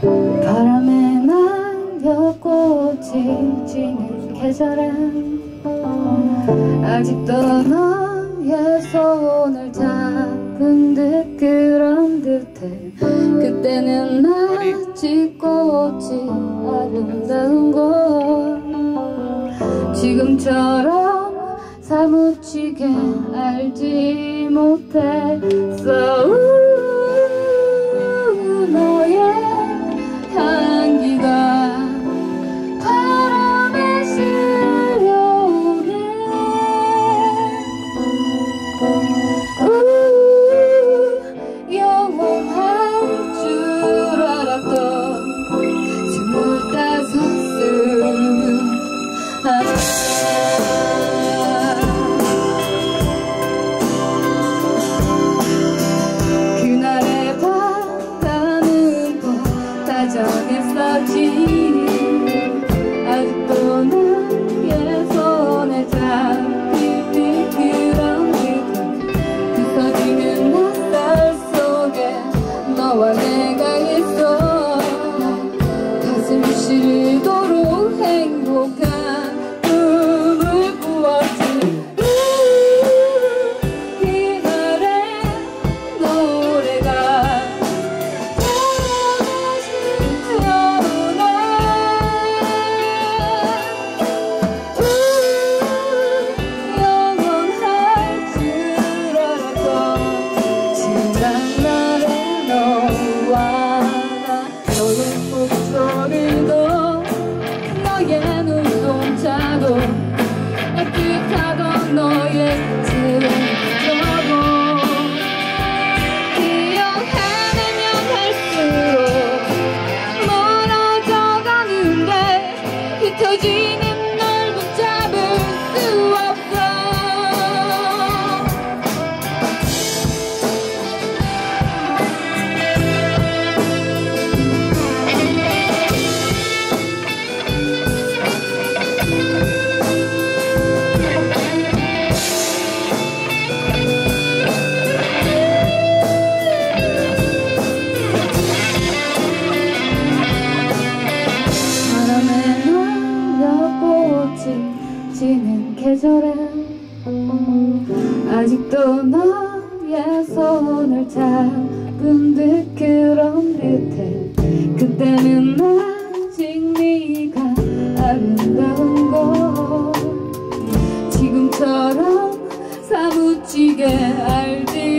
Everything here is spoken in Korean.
바람에 날려꽃이 지는 계절엔 아직도 너의 손을 잡은 듯 그런 듯해. 그때는 아직 꽃이 아름다운 곳 지금처럼 사무치게 알지 못했어. は願いそう。風も知る 아직도 너의 손을 잡은 듯 그런 듯해. 그때는 아직 네가 아름다운 걸 지금처럼 사무치게 알지.